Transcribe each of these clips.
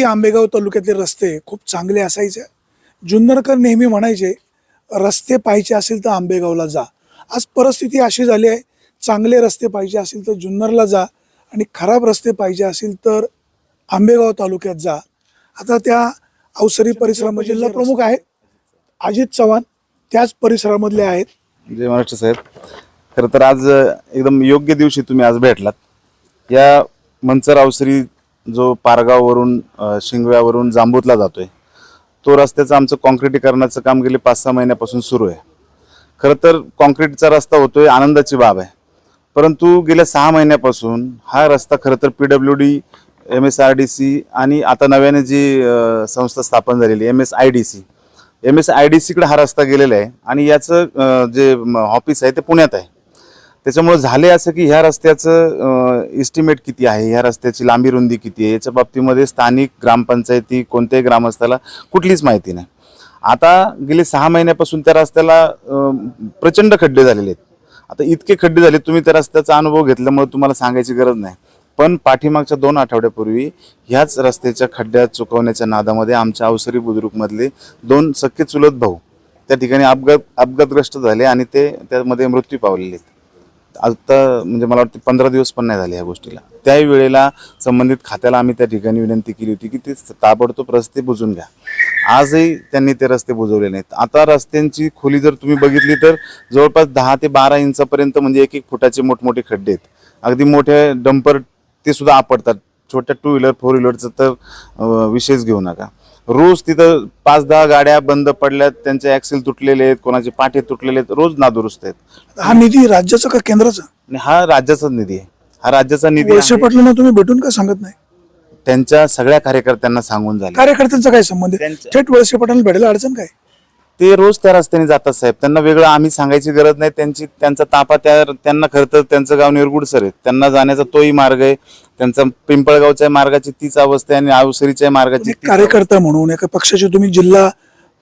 पूर्वी आंबेगाव तालुक्यातले रस्ते खूप चांगले असायचे. जुन्नरकर नेहमी म्हणायचे रस्ते पाहिजे असेल तर आंबेगावला जा. आज परिस्थिती अशी झाली आहे चांगले रस्ते पाहिजे असेल तर जुन्नरला जा आणि खराब रस्ते पाहिजे असेल तर आंबेगाव तालुक्यात जा. आता त्या अवसरी परिसरामध्ये जिल्हा प्रमुख आहेत अजित चव्हाण. त्याच परिसरामधले आहेत. जय महाराष्ट्र साहेब. खरं तर आज एकदम योग्य दिवशी तुम्ही आज भेटलात. या मंचर अवसरी जो पारगाववरून शिंगव्यावरून शिंगव्यावरून जांबूतला जातोय तो रस्त्याचं आमचं कॉन्क्रिटीकरणाचं काम गेले पाच सहा महिन्यापासून सुरू आहे. खरं तर कॉन्क्रीटचा रस्ता होतोय आनंदाची बाब आहे. परंतु गेल्या सहा महिन्यापासून हा रस्ता खरं तर P W D M S R D C आणि आता नव्याने जी संस्था स्थापन झालेली M S I D C M S I D सीकडे हा रस्ता गेलेला आहे आणि याचं जे ऑफिस आहे ते पुण्यात आहे. त्याच्यामुळं झाले असं की ह्या रस्त्याचं इस्टिमेट किती आहे? ह्या रस्त्याची लांबी रुंदी किती आहे? याच्या बाबतीमध्ये स्थानिक ग्रामपंचायती कोणत्याही ग्रामस्थाला कुठलीच माहिती नाही. आता गेले सहा महिन्यापासून त्या रस्त्याला प्रचंड खड्डे झालेले आहेत. आता इतके खड्डे झाले तुम्ही त्या रस्त्याचा अनुभव घेतल्यामुळे तुम्हाला सांगायची गरज नाही. पण पाठीमागच्या दोन आठवड्यापूर्वी ह्याच रस्त्याच्या खड्ड्यात चुकवण्याच्या नादामध्ये आमच्या अवसरी बुद्रुकमधले दोन सख्खे चुलत भाऊ त्या ठिकाणी अपघात अपघातग्रस्त झाले आणि ते त्यामध्ये मृत्यू पावलेले आहेत. आता म्हणजे मला वाटतं पंधरा दिवस पण नाही झाले या गोष्टीला. त्याही वेळेला संबंधित खात्याला आम्ही त्या ठिकाणी विनंती केली होती की ते ताबडतोब रस्ते बुजून घ्या. आजही त्यांनी ते रस्ते बुजवले नाहीत. आता रस्त्यांची खोली जर तुम्ही बघितली तर जवळपास दहा ते बारा इंचापर्यंत म्हणजे एक एक फुटाचे मोठमोठे खड्डे आहेत. अगदी मोठे डंपर ते सुद्धा आपडतात छोट्या टू व्हीलर फोर व्हीलरचं तर विषयच घेऊ नका. रोज तिथं पाच दहा गाड्या बंद पडल्यात त्यांचे ऍक्सिल तुटलेले आहेत कोणाचे पाठे तुटलेले आहेत रोज नादुरुस्त आहेत. हा निधी राज्याचा का केंद्राचा? आणि हा राज्याचाच निधी आहे. हा राज्याचा निधी वळसे आहे. पाटलांना तुम्ही भेटून का सांगत नाही? त्यांच्या सगळ्या कार्यकर्त्यांना सांगून झाले. कार्यकर्त्यांचा काय संबंध आहे? थेट वळसे पाटलांना भेटायला अडचण काय? ते रोज त्या रस्त्याने जातात साहेब. त्यांना वेगळं आम्ही सांगायची गरज नाही. त्यांची त्यांचा तापा त्या त्यांना खरं तर त्यांचं गाव निरगुडसर आहे. त्यांना जाण्याचा तोही मार्ग आहे. त्यांचा पिंपळगावच्या मार्गाची तीच अवस्था आहे आणि आवसरीच्या मार्गाची एक तीच कार्यकर्ता म्हणून एका पक्षाचे तुम्ही जिल्हा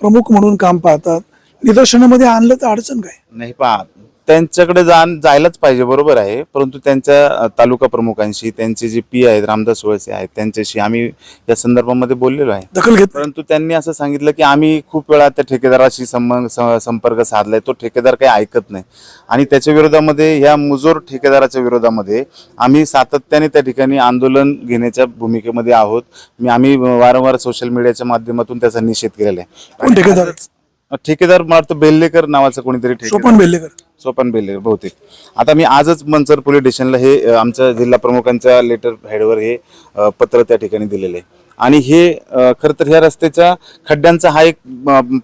प्रमुख म्हणून काम पाहतात. निदर्शनामध्ये आणलं तर अडचण काय? नाही पहा त्यांच्याकडे जा जायलाच पाहिजे बरोबर आहे. परंतु त्यांच्या तालुका प्रमुखांशी त्यांचे जे पी आहेत रामदास वळसे आहेत त्यांच्याशी आम्ही या संदर्भामध्ये बोललेलो आहे. दखल घेत. परंतु त्यांनी असं सांगितलं की आम्ही खूप वेळा त्या ठेकेदाराशी संबंध संपर्क साधलाय. तो ठेकेदार काही ऐकत नाही. आणि त्याच्या विरोधामध्ये ह्या मुजोर ठेकेदाराच्या विरोधामध्ये आम्ही सातत्याने त्या ठिकाणी आंदोलन घेण्याच्या भूमिकेमध्ये आहोत. मी आम्ही वारंवार सोशल मीडियाच्या माध्यमातून त्याचा निषेध केलेला आहे. ठेकेदार मला वाटतं बेल्लेकर नावाचं कोणीतरी ठेकेदार. सोपन बेल्लेकर. सोपान बेल्लेकर बहुतेक. आता मी आजच मंचर पोलीस स्टेशनला हे अ, आमच्या जिल्हा प्रमुखांच्या लेटर हेडवर हे अ, पत्र त्या ठिकाणी दिलेलं आहे. आणि हे खरं तर ह्या रस्त्याच्या खड्ड्यांचा हा एक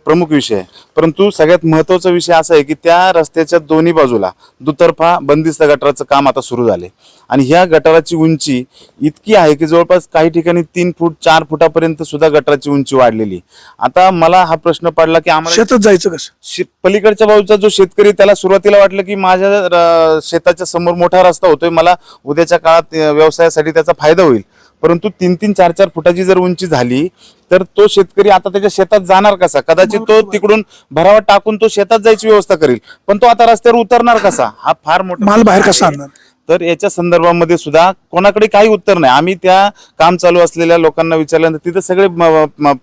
प्रमुख विषय आहे. परंतु सगळ्यात महत्त्वाचा विषय असा आहे की त्या रस्त्याच्या दोन्ही बाजूला दुतर्फा बंदिस्त गटाराचं काम आता सुरू झाले. आणि ह्या गटाराची उंची इतकी आहे की जवळपास काही ठिकाणी तीन फूट चार फुटापर्यंत सुद्धा गटाराची उंची वाढलेली. आता मला हा प्रश्न पडला की आम्हाला शेतात जायचं कसं? पलीकडच्या बाजूचा जो शेतकरी त्याला सुरुवातीला वाटलं की माझ्या शेताच्या समोर मोठा रस्ता होतोय मला उद्याच्या काळात व्यवसायासाठी त्याचा फायदा होईल. परंतु तीन तीन चार चार फुटाची जर उंची झाली तर तो शेतकरी आता त्याच्या शेतात जाणार कसा? कदाचित तो तिकडून भरावा टाकून तो शेतात जायची व्यवस्था करेल. पण तो आता रस्त्यावर उतरणार कसा? हा फार मोठा माल बाहेर कसा. आणणार? तर याच्या संदर्भामध्ये सुद्धा कोणाकडे काही उत्तर नाही. आम्ही त्या काम चालू असलेल्या लोकांना विचारल्यानंतर तिथं सगळे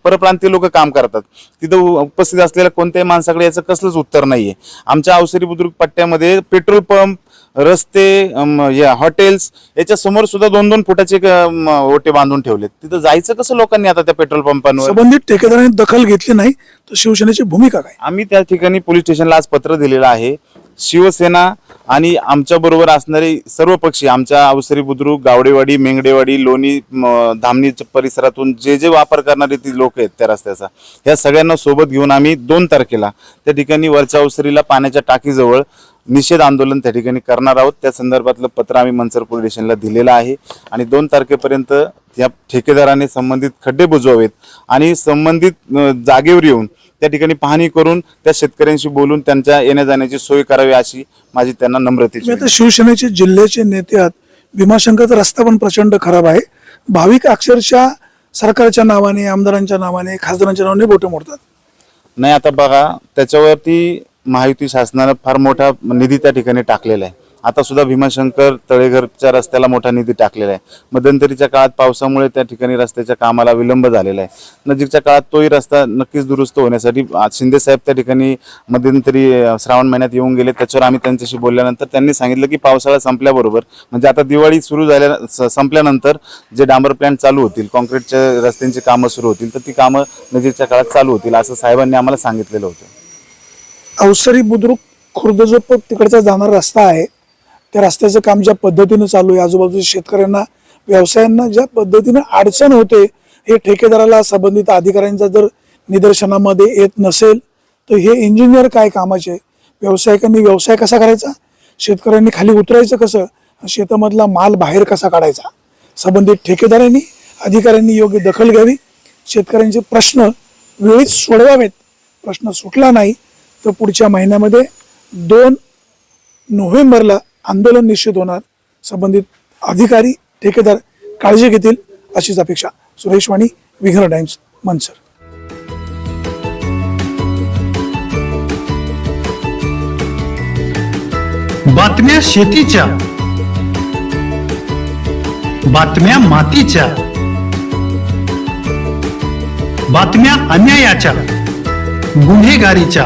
परप्रांतीय लोक काम करतात. तिथं उपस्थित असलेल्या कोणत्याही माणसाकडे याचं कसलंच उत्तर नाहीये. आमच्या अवसरी बुद्रुक पट्ट्यामध्ये पेट्रोल पंप रस्ते हॉटेल्स याच्या समोर सुद्धा दोन दोन फुटाचे ओटे बांधून ठेवलेत. तिथं जायचं कसं लोकांनी आता त्या पेट्रोल पंपांवर? संबंधित ठेकेदारांनी दखल घेतली नाही तर शिवसेनेची भूमिका काय? आम्ही त्या ठिकाणी पोलीस स्टेशनला आज पत्र दिलेलं आहे. शिवसेना आणि आमच्याबरोबर असणारे सर्व पक्षी आमच्या अवसरी बुद्रुक गावडेवाडी मेंगडेवाडी लोणी म, परिसरातून जे जे वापर करणारे ती लोक आहेत त्या रस्त्याचा. ह्या सगळ्यांना सोबत घेऊन आम्ही दोन तारखेला त्या ठिकाणी वरच्या अवसरीला पाण्याच्या टाकीजवळ निषेध आंदोलन त्या ठिकाणी करणार आहोत. त्या संदर्भातलं पत्र आम्ही मनसर पोलीस स्टेशनला दिलेलं आहे आणि दोन तारखेपर्यंत या ठेकेदाराने संबंधित खड्डे बुजवावेत आणि संबंधित जागेवर येऊन त्या ठिकाणी पाहणी करून त्या शेतकऱ्यांशी बोलून त्यांच्या येण्या जाण्याची सोय करावी अशी माझी त्यांना नम्रतेची आता शिवसेनेचे जिल्ह्याचे नेते आहात. भीमाशंकरचा रस्ता पण प्रचंड खराब आहे. भाविक अक्षरशः सरकारच्या नावाने आमदारांच्या नावाने खासदारांच्या नावाने बोटे मोडतात. नाही आता बघा त्याच्यावरती महायुती शासनानं फार मोठा निधी त्या ठिकाणी टाकलेला आहे. आता सुद्धा भीमाशंकर तळेघरच्या रस्त्याला मोठा निधी टाकलेला आहे. मध्यंतरीच्या काळात पावसामुळे त्या ठिकाणी रस्त्याच्या कामाला विलंब झालेला आहे. नजीकच्या काळात तोही रस्ता नक्कीच दुरुस्त होण्यासाठी शिंदे साहेब त्या ठिकाणी मध्यंतरी श्रावण महिन्यात येऊन गेले. त्याच्यावर आम्ही त्यांच्याशी बोलल्यानंतर त्यांनी सांगितलं की पावसाळा संपल्याबरोबर म्हणजे आता दिवाळी सुरू झाल्या स- संपल्यानंतर जे डांबर प्लॅन्ट चालू होतील कॉन्क्रीटच्या रस्त्यांची कामं सुरू होतील तर ती कामं नजीकच्या काळात चालू होतील असं साहेबांनी आम्हाला सांगितलेलं होतं. अवसरी बुद्रुक खुर्द जो तिकडचा जाणारा रस्ता आहे त्या रस्त्याचं काम ज्या पद्धतीनं चालू आहे आजूबाजूच्या शेतकऱ्यांना व्यवसायांना ज्या पद्धतीनं अडचण होते हे ठेकेदाराला संबंधित अधिकाऱ्यांचा जर निदर्शनामध्ये येत नसेल तर हे इंजिनियर काय कामाचे व्यावसायिकांनी व्यवसाय कसा करायचा? शेतकऱ्यांनी खाली उतरायचं कसं? शेतामधला माल बाहेर कसा काढायचा? संबंधित ठेकेदारांनी अधिकाऱ्यांनी योग्य दखल घ्यावी. शेतकऱ्यांचे प्रश्न वेळीच सोडवावेत. प्रश्न सुटला नाही तर पुढच्या महिन्यामध्ये दोन नोव्हेंबरला आंदोलन निश्चित होणार. संबंधित अधिकारी ठेकेदार काळजी घेतील अशीच अपेक्षा. सुरेश वाणी विघ्न टाइम्स मनसर. बातम्या शेतीच्या. बातम्या मातीच्या. बातम्या अन्यायाच्या. गुन्हेगारीच्या.